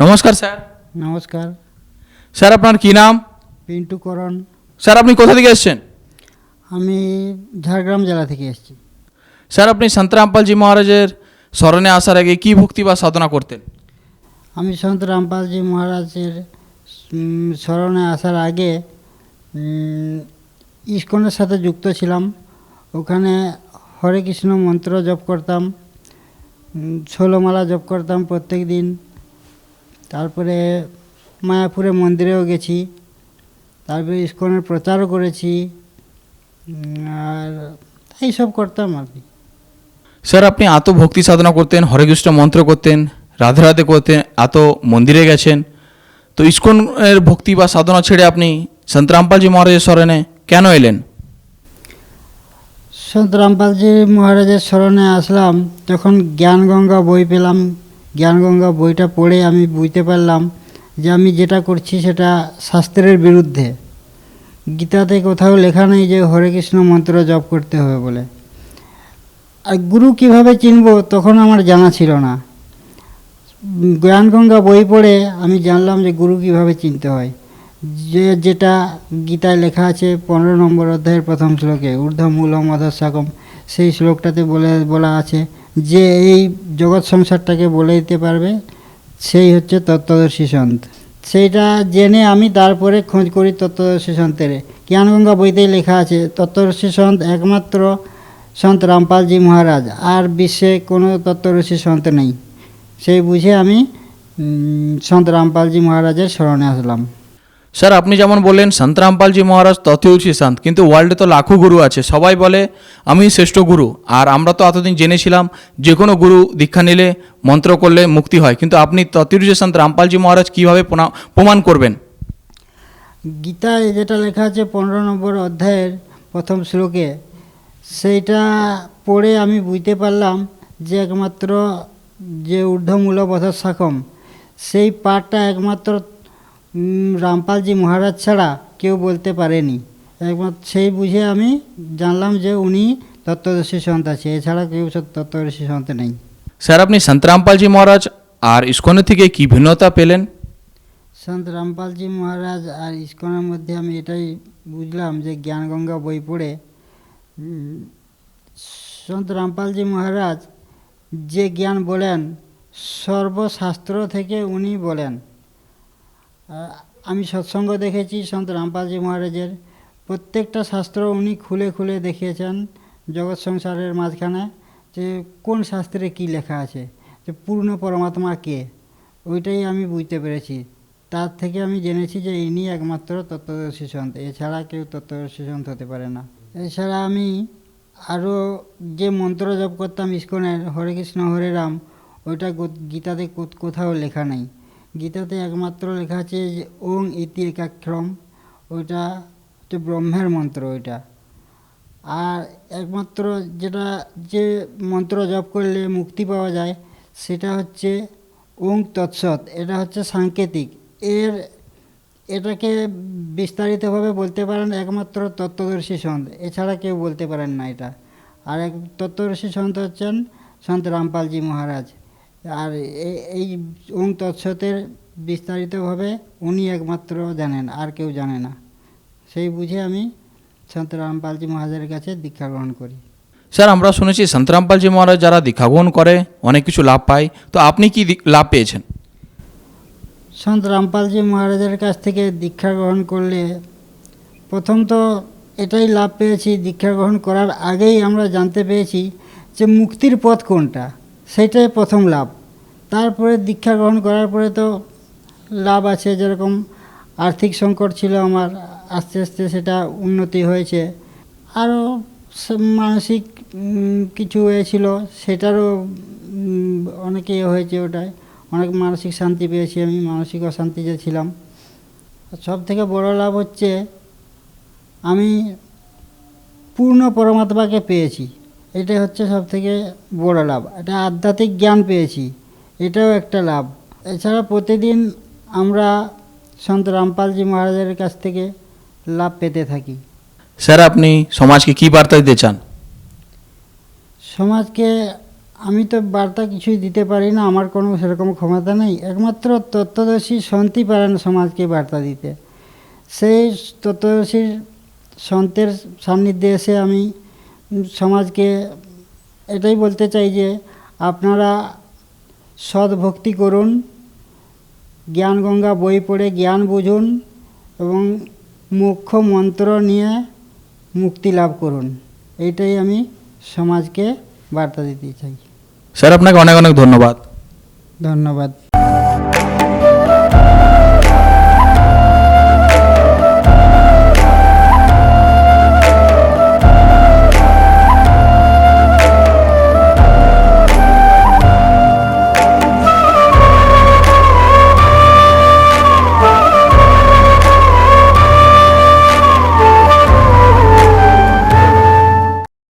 নমস্কার স্যার। নমস্কার। স্যার আপনার কি নাম? পিন্টু করণ। স্যার আপনি কোথা থেকে এসেছেন? আমি ঝাড়গ্রাম জেলা থেকে এসেছি। স্যার আপনি সন্ত রামপালজি মহারাজের স্মরণে আসার আগে কি ভক্তি বা সাধনা করতেন? আমি সন্ত রামপালজি মহারাজের স্মরণে আসার আগে ইস্কনের সাথে যুক্ত ছিলাম। ওখানে হরে কৃষ্ণ মন্ত্র জপ করতাম ষোলোমালা জপ করতাম প্রত্যেক দিন। তারপরে মায়াপুরে মন্দিরেও গেছি। তারপরে ইস্কনের প্রচারও করেছি। আর এইসব করতাম আর কি। স্যার আপনি এত ভক্তি সাধনা করতেন হরে কৃষ্ণ মন্ত্র করতেন রাধে রাধে করতেন এত মন্দিরে গেছেন। তো ইস্কনের ভক্তি বা সাধনা ছেড়ে আপনি সন্ত রামপালজি মহারাজের স্মরণে কেন এলেন? সন্ত রামপালজি মহারাজের স্মরণে আসলাম তখন জ্ঞানগঙ্গা বই পেলাম জ্ঞানগঙ্গা বইটা পড়ে আমি বুঝতে পারলাম যে আমি যেটা করছি সেটা শাস্ত্রের বিরুদ্ধে। গীতাতে কোথাও লেখা নেই যে হরে কৃষ্ণ মন্ত্র জপ করতে হবে বলে। আর গুরু কীভাবে চিনব তখন আমার জানা ছিল না। জ্ঞানগঙ্গা বই পড়ে আমি জানলাম যে গুরু কীভাবে চিনতে হয়। যে যেটা গীতায় লেখা আছে পনেরো নম্বর অধ্যায়ের প্রথম শ্লোকে ঊর্ধ্ব মূল মধস্যাকম সেই শ্লোকটাতে বলে, বলা আছে যে এই জগৎ সংসারটাকে বলে দিতে পারবে, সেই হচ্ছে তত্ত্বদর্শী সন্ত। সেইটা জেনে আমি তারপরে খোঁজ করি তত্ত্বদর্শী সন্তের। জ্ঞানগঙ্গা বইতেই লেখা আছে, তত্ত্বদর্শী সন্ত একমাত্র সন্ত রামপালজি মহারাজ, আর বিশ্বে কোনো তত্ত্বদর্শী সন্ত নেই। সেই বুঝে আমি সন্ত রামপালজি মহারাজের স্মরণে আসলাম। স্যার, আপনি যেমন বললেন, সন্ত রামপালজি মহারাজ তথ্যউচি সন্ত, কিন্তু ওয়ার্ল্ডে তো লাখো গুরু আছে। সবাই বলে আমি শ্রেষ্ঠ গুরু। আর আমরা তো এতদিন জেনেছিলাম, যে কোনো গুরু দীক্ষা নিলে মন্ত্র করলে মুক্তি হয়। কিন্তু আপনি তথ্যউচি সন্ত রামপালজি মহারাজ কীভাবে প্রমাণ করবেন? গীতায় যেটা লেখা আছে পনেরো নম্বর অধ্যায়ের প্রথম শ্লোকে, সেইটা পড়ে আমি বুঝতে পারলাম যে একমাত্র যে ঊর্ধ্বমূল শাখম সেই পাঠটা একমাত্র রামপালজি মহারাজ ছাড়া কেউ বলতে পারেনি। একমাত্র সেই বুঝে আমি জানলাম যে উনি তত্ত্বদর্শী সন্ত আছে। এছাড়া কেউ তত্ত্বদর্শী সন্ত নেই। স্যার আপনি সন্ত রামপালজি মহারাজ আর ইস্কনের থেকে কি ভিন্নতা পেলেন? সন্ত রামপালজি মহারাজ আর ইস্কনের মধ্যে আমি এটাই বুঝলাম যে জ্ঞানগঙ্গা বই পড়ে সন্ত রামপালজি মহারাজ যে জ্ঞান বলেন সর্বশাস্ত্র থেকে উনি বলেন। আমি সৎসঙ্গ দেখেছি সন্ত রামপালজি মহারাজের। প্রত্যেকটা শাস্ত্র উনি খুলে খুলে দেখিয়েছেন জগৎ সংসারের মাঝখানে যে কোন শাস্ত্রে কি লেখা আছে, যে পূর্ণ পরমাত্মা কে? ওইটাই আমি বুঝতে পেরেছি। তার থেকে আমি জেনেছি যে ইনি একমাত্র তত্ত্বদর্শী সন্ত, এছাড়া কেউ তত্ত্বদর্শী সন্ত হতে পারে না। এছাড়া আমি আরও যে মন্ত্র জপ করতাম ইস্কনের, হরে কৃষ্ণ, হরে রাম, ওইটা গীতাতে কোথাও লেখা নেই। গীতাতে একমাত্র লেখা আছে যে, ওং ইতি একাক্ষরম ওইটা হচ্ছে ব্রহ্মের মন্ত্র ওইটা। আর একমাত্র যেটা যে মন্ত্র জপ করলে মুক্তি পাওয়া যায়, সেটা হচ্ছে ওং তৎসৎ এটা হচ্ছে সাংকেতিক। এর, এটাকে বিস্তারিতভাবে বলতে পারেন একমাত্র তত্ত্বদর্শী সন্ত। এছাড়া কেউ বলতে পারেন না এটা। আর এক তত্ত্বদর্শী সন্ত হচ্ছেন সন্ত রামপালজি মহারাজ। আর এই ওং তৎসতের বিস্তারিতভাবে উনি একমাত্র জানেন আর কেউ জানে না। সেই বুঝে আমি সন্ত রামপালজি মহারাজের কাছে দীক্ষা গ্রহণ করি। স্যার আমরা শুনেছি সন্ত রামপালজি মহারাজ যারা দীক্ষা গ্রহণ করে অনেক কিছু লাভ পায়। তো আপনি কি লাভ পেয়েছেন? সন্ত রামপালজি মহারাজের কাছ থেকে দীক্ষা গ্রহণ করলে প্রথম তো এটাই লাভ পেয়েছি দীক্ষা গ্রহণ করার আগেই আমরা জানতে পেরেছি যে মুক্তির পথ কোনটা। সেটাই প্রথম লাভ। তারপরে দীক্ষা গ্রহণ করার পরে তো লাভ আছে যেরকম আর্থিক সংকট ছিল আমার, আস্তে আস্তে সেটা উন্নতি হয়েছে। আরও মানসিক কিছু হয়েছিল সেটারও অনেকে হয়েছে ওটায়। অনেক মানসিক শান্তি পেয়েছি আমি, মানসিক অশান্তি যে ছিলাম। সব থেকে বড় লাভ হচ্ছে আমি পূর্ণ পরমাত্মাকে পেয়েছি। এটা হচ্ছে সব থেকে বড় লাভ। এটা আধ্যাত্মিক জ্ঞান পেয়েছি এটাও একটা লাভ। এছাড়া প্রতিদিন আমরা সন্ত রামপালজি মহারাজের কাছ থেকে লাভ পেতে থাকি। স্যার আপনি সমাজকে কি বার্তা দিতে চান? সমাজকে আমি তো বার্তা কিছুই দিতে পারি না আমার কোনো সেরকম ক্ষমতা নেই। একমাত্র তত্ত্বদর্শী সন্তি পারেন সমাজকে বার্তা দিতে। সেই তত্ত্বদর্শীর সন্তের সান্নিধ্যে এসে আমি সমাজকে এটাই বলতে চাই যে আপনারা সৎ ভক্তি করুন জ্ঞান গঙ্গা বই পড়ে জ্ঞান বুঝুন এবং মুখ্য মন্ত্র নিয়ে মুক্তি লাভ করুন। এইটাই আমি সমাজকে বার্তা দিতে চাই। স্যার আপনাকে অনেক অনেক ধন্যবাদ। ধন্যবাদ।